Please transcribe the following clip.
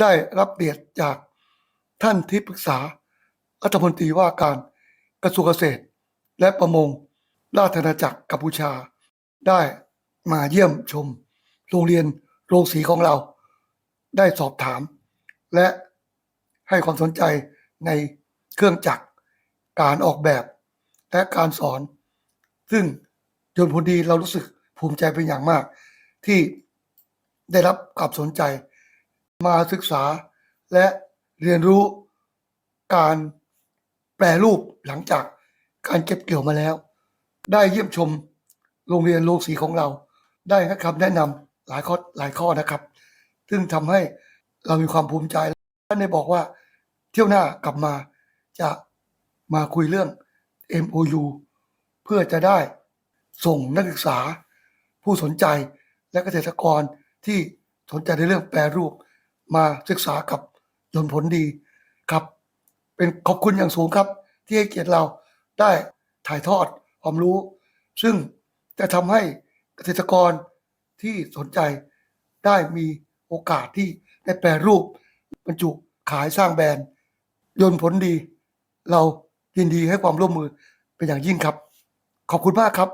ได้รับเกียรติจากท่านที่ปรึกษารัฐมนตรีว่าการกระทรวงเกษตร และประมงราชอาณาจักรกัมพูชา ได้มาเยี่ยมชม โรงเรียนโรงสีของเรา ได้สอบถาม และให้ความสนใจในเครื่องจักรการออกแบบและการสอน ซึ่งจนพอดีเรารู้สึกภูมิใจเป็นอย่างมาก ที่ได้รับความสนใจ มาศึกษาและเรียนรู้การแปรรูปหลังจากการเก็บเกี่ยวมาแล้ว ได้เยี่ยมชมโรงเรียนโรงสีของเรา ได้ให้คำแนะนำหลายข้อหลายข้อนะครับ ซึ่งทำให้เรามีความภูมิใจท่านได้บอกว่าเที่ยวหน้ากลับมาจะมาคุยเรื่อง MOU เพื่อจะได้ส่งนักศึกษา ผู้สนใจและเกษตรกรที่สนใจในเรื่องแปรรูป มาศึกษากับยนผลดีครับ เป็นขอบคุณอย่างสูงครับ ที่ให้เกียรติเราได้ถ่ายทอดความรู้ ซึ่งจะทำให้เกษตรกรที่สนใจได้มีโอกาสที่ได้แปรรูปบรรจุขายสร้างแบรนด์ยนผลดี เรายินดีให้ความร่วมมือเป็นอย่างยิ่งครับ ขอบคุณมากครับ